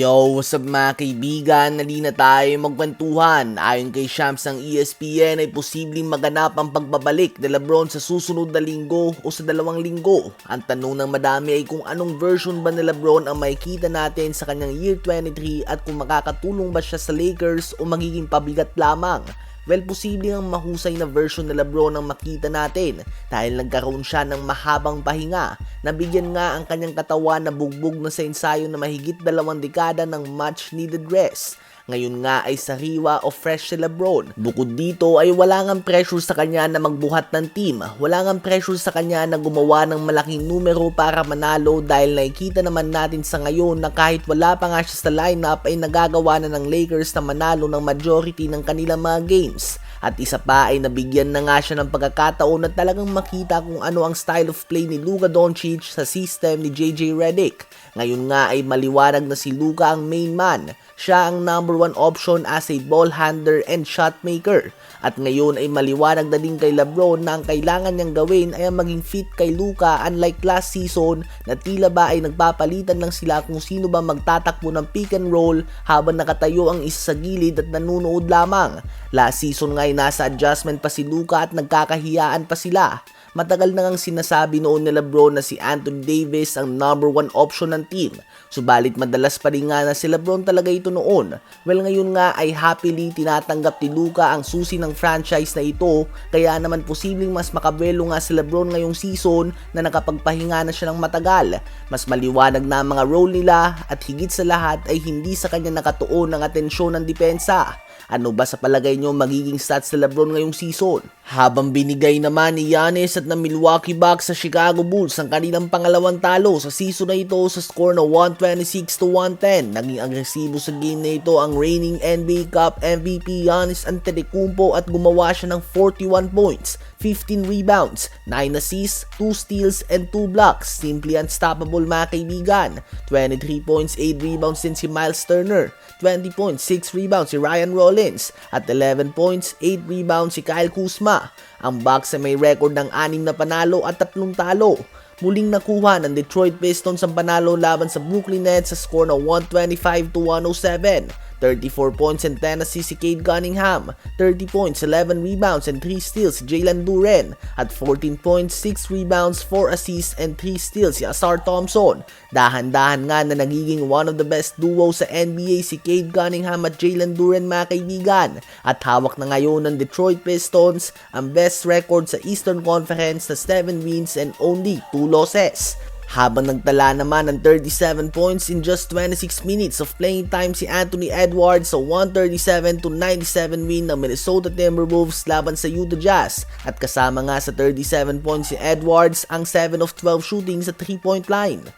Yo, what's up mga kaibigan? Nali na tayo magkwentuhan. Ayon kay Shams ng ESPN ay posibleng maganap ang pagbabalik ni Lebron sa susunod na linggo o sa dalawang linggo. Ang tanong ng madami ay kung anong version ba ni Lebron ang makikita natin sa kanyang year 23 at kung makakatulong ba siya sa Lakers o magiging pabigat lamang. Well, posible ang mahusay na version ni Lebron ang makita natin dahil nagkaroon siya ng mahabang pahinga. Nabigyan nga ang kanyang katawan na bugbog na sa ensayo na mahigit dalawang dekada ng much needed rest. Ngayon nga ay sariwa o fresh si Lebron. Bukod dito ay wala ngang pressure sa kanya na magbuhat ng team. Wala ngang pressure sa kanya na gumawa ng malaking numero para manalo dahil nakikita naman natin sa ngayon na kahit wala pa nga siya sa lineup ay nagagawa na ng Lakers na manalo ng majority ng kanilang mga games. At isa pa ay nabigyan na nga siya ng pagkakataon na talagang makita kung ano ang style of play ni Luka Doncic sa system ni JJ Redick. Ngayon nga ay maliwanag na si Luka ang main man. Siya ang number one option as a ball handler and shot maker. At ngayon ay maliwanag na din kay Lebron na ang kailangan niyang gawin ay ang maging fit kay Luka unlike last season na tila ba ay nagpapalitan lang sila kung sino ba magtatakbo ng pick and roll habang nakatayo ang isa sa gilid at nanunood lamang. Last season nga ay nasa adjustment pa si Luka at nagkakahiyaan pa sila. Matagal na ngang sinasabi noon ni Lebron na si Anthony Davis ang number one option ng team. Subalit madalas pa rin nga na si Lebron talaga ito noon. Well ngayon nga ay happily tinatanggap ni Luka ang susi ng franchise na ito kaya naman posibleng mas makabelo nga si Lebron ngayong season na nakapagpahinga na siya ng matagal. Mas maliwanag na ang mga role nila at higit sa lahat ay hindi sa kanya nakatuon ng atensyon ng depensa. Ano ba sa palagay nyo magiging stats ni Lebron ngayong season? Habang binigay naman ni Giannis at ng Milwaukee Bucks sa Chicago Bulls ang kanilang pangalawang talo sa season na ito sa score na 126 to 110. Naging agresibo sa game na ito ang reigning NBA Cup MVP Giannis Antetokounmpo at gumawa siya ng 41 points, 15 rebounds, 9 assists, 2 steals, and 2 blocks. Simply unstoppable mga kaibigan. 23 points, 8 rebounds din si Miles Turner. 20 points, 6 rebounds si Ryan Rollins. At 11 points, 8 rebounds si Kyle Kuzma. Ang Bucks ay may record ng 6 na panalo at 3 talo. Muling nakuha ng Detroit Pistons ang panalo laban sa Brooklyn Nets sa score na 125 to 107. 34 points and 10 assists si Cade Cunningham, 30 points, 11 rebounds and 3 steals si Jalen Duren, at 14 points, 6 rebounds, 4 assists and 3 steals si Asar Thompson. Dahan-dahan nga na nagiging one of the best duo sa NBA si Cade Cunningham at Jalen Duren mga kaibigan. At hawak na ngayon ng Detroit Pistons ang best record sa Eastern Conference na 7 wins and only 2 losses. Habang nagtala naman ng 37 points in just 26 minutes of playing time si Anthony Edwards sa 137 to 97 win ng Minnesota Timberwolves laban sa Utah Jazz at kasama nga sa 37 points si Edwards ang 7 of 12 shooting sa 3-point line.